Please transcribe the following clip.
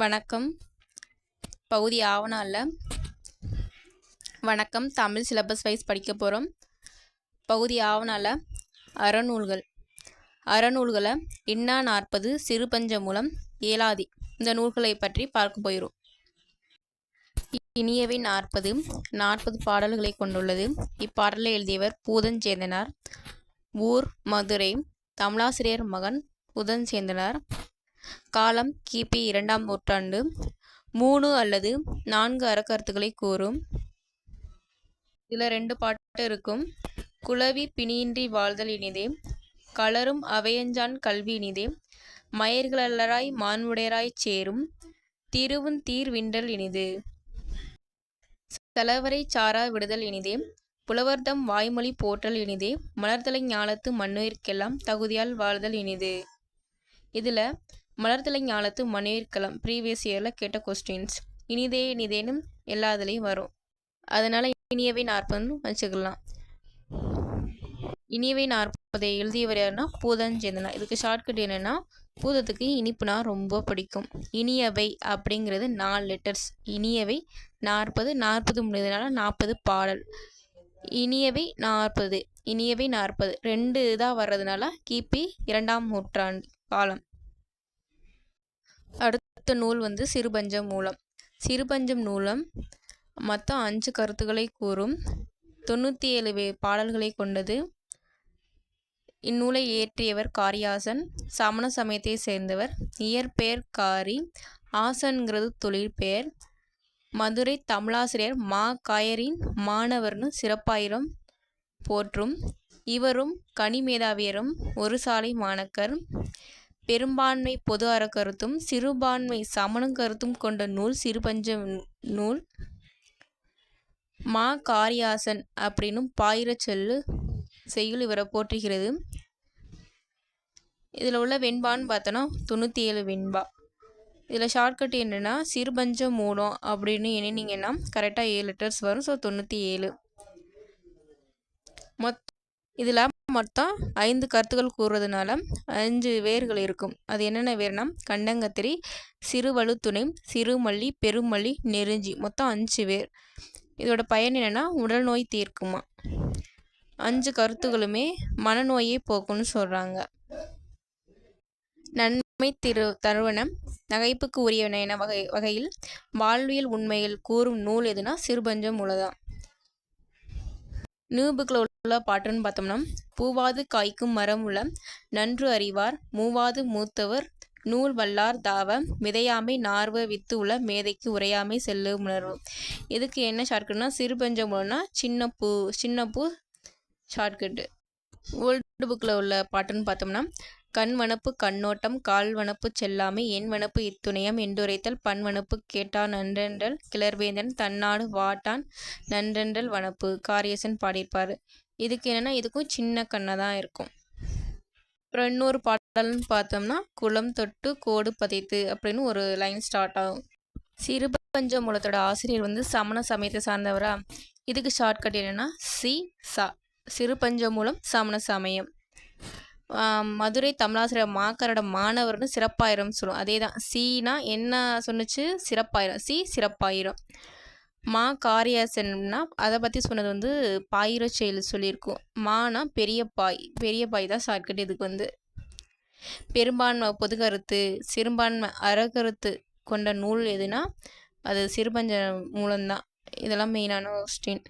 வணக்கம். பகுதி ஆவணாவில் வணக்கம். தமிழ் சிலபஸ் வைஸ் படிக்க போகிறோம் பகுதி ஆவணாவில் அறநூல்கள். அறநூல்களை இன்னா நாற்பது சிறுபஞ்ச மூலம் ஏலாதி இந்த நூல்களை பற்றி பார்க்க போயிடும் இனியவை நாற்பது நாற்பது பாடல்களை கொண்டுள்ளது. இப்பாடலை எழுதியவர் பூதஞ்சேந்தனார். ஊர் மதுரை தமிழாசிரியர் மகன் புதஞ்சேந்தனார். காலம் கிபி இரண்டாம் நூற்றாண்டு. மூணு அல்லது நான்கு அறக்கருத்துக்களை கூறும். இதில் ரெண்டு பாட்டு இருக்கும். குளவி பிணியின்றி வாழ்தல் இனிதே கலரும் அவையஞ்சான் கல்வி இனிதே மயர்களலராய் மான்முடையராய் சேரும் திருவும் தீர் விண்டல் இனிது. செலவரை சாரா விடுதல் இனிதே புலவர்தம் வாய்மொழி போற்றல் இனிதே மலர்தலை ஞாலத்து மண்ணுயிர்க்கெல்லாம் தகுதியால் வாழ்தல் இனிது. இதில் மலர்தலை ஞாலத்து மணிர்களம் ப்ரீவியஸ் இயரில் கேட்ட கொஸ்டின்ஸ் இனிதே இனிதேனும் எல்லா இதுலேயும் வரும். அதனால் இனியவை நாற்பதுன்னு வச்சுக்கலாம். இனியவை நாற்பதை எழுதியவர் யாருன்னா? பூதஞ்சேந்தனா இதுக்கு ஷார்ட்கட் என்னென்னா பூதத்துக்கு இனிப்புனா ரொம்ப பிடிக்கும். இனியவை அப்படிங்கிறது நாலு லெட்டர்ஸ் இனியவை நாற்பது நாற்பது முடிந்ததுனால நாற்பது பாடல். இனியவை நாற்பது இனியவை நாற்பது. ரெண்டு இதாக வர்றதுனால கிபி இரண்டாம் நூற்றாண்டு காலம். அடுத்த நூல் வந்து சிறுபஞ்சம் மூலம். சிறுபஞ்சம் நூலம் மொத்தம் அஞ்சு கருத்துக்களை கூறும். தொண்ணூற்றி ஏழு பாடல்களை கொண்டது. இந்நூலை இயற்றியவர் காரியாசன். சமண சமயத்தை சேர்ந்தவர். இயற்பெயர் காரி. ஆசன்கிறது தொழிற்பெயர் மதுரை தமிழாசிரியர் மா. காயரின் மாணவர்னு சிறப்பாயிரம் போற்றும். இவரும் கனிமேதாவியரும் ஒரு சாலை மாணக்கர். பெரும்பான்மை பொது அறக்கருத்தும் சிறுபான்மை சமணம் கருத்தும் கொண்ட நூல் சிறுபஞ்ச நூல். மா. காரியாசன் அப்படின்னும் பாயிரச்சொல்லு செய்யுள் இவரை போற்றுகிறது. இதில் உள்ள வெண்பான்னு பார்த்தோன்னா தொண்ணூற்றி ஏழு வெண்பா. இதில் ஷார்ட்கட் என்னென்னா சிறுபஞ்சம் மூலம் அப்படின்னு எண்ணினீங்கன்னா கரெக்டாக ஏழு லெட்டர்ஸ் வரும் ஸோ தொண்ணூற்றி ஏழு மொத் இதில் மொத்தம் ஐந்து கருத்துக்கள் கூறுறதுனால அஞ்சு வேர்கள் இருக்கும். அது என்னென்ன வேர்னா கண்டங்கத்திரி சிறுவலுத்துணை சிறுமல்லி பெருமல்லி நெருஞ்சி. மொத்தம் அஞ்சு வேர். இதோட பயன் என்னென்னா உடல் நோய் தீர்க்குமா. அஞ்சு கருத்துகளுமே மனநோயை போக்கும்னு சொல்கிறாங்க நன்மை திரு தருவனம் நகைப்புக்கு உரியவன என வகை வகையில் வாழ்வியல் உண்மையில் கூறும் நூல் எதுனா சிறுபஞ்சம் மூலதான் நியூபுக்கில் உள்ள பாட்டுன்னு பார்த்தோம்னா பூவாது காய்க்கும் மரம் நன்று அறிவார். மூவாது மூத்தவர் நூல் வல்லார் தாவ மிதையாமை நார்வ வித்து உள்ள மேதைக்கு உரையாமை செல்லு உணர்வு இதுக்கு என்ன ஷார்ட்கட்னா சிறுபஞ்சம் மூலம்னா சின்ன பூ சின்ன பூ ஷார்ட்கட்டு. ஓல்டு புக்கில் உள்ள பாட்டுன்னு பார்த்தோம்னா கண் வனப்பு கண்ணோட்டம் கால் வனப்பு செல்லாமை என் வனப்பு இத்துணையம் என்றுரைத்தல் பண் வனப்பு கேட்டான் நன்றென்றல் கிளர்வேந்தன் தன்னாடு வாட்டான் நன்றென்றல் வனப்பு. காரியசன் பாடியிருப்பார். இதுக்கு என்னென்னா இதுக்கும் சின்ன கண்ணை தான் இருக்கும். அப்புறம் இன்னொரு பாடல்னு பார்த்தோம்னா குளம் தொட்டு கோடு பதைத்து அப்படின்னு ஒரு லைன் ஸ்டார்ட் ஆகும். சிறுபஞ்ச மூலத்தோட ஆசிரியர் வந்து சமண சமயத்தை சார்ந்தவரா? இதுக்கு ஷார்ட்கட் என்னென்னா சி சா. சிறுபஞ்ச மூலம் சமண சமயம். மதுரை தமிழாசிரியர் மாக்கரோட மாணவர்னு சிறப்பாயிரம் சொல்லுவோம். அதே தான் சீனா என்ன சொன்னிச்சு? சிறப்பாயிரம். சி சிறப்பாயிரம். மா காரியாசன்னா அதை பற்றி சொன்னது வந்து பாயிர செயல் சொல்லியிருக்கோம். மானா பெரிய பாய் பெரிய பாய் தான் ஷார்ட்கட் இதுக்கு வந்து. பெரும்பான்மை பொது கருத்து சிறுபான்மை அறக்கருத்து கொண்ட நூல் எதுனா அது சிறுபஞ்ச மூலம்தான் இதெல்லாம் மெயினான கொஸ்டின்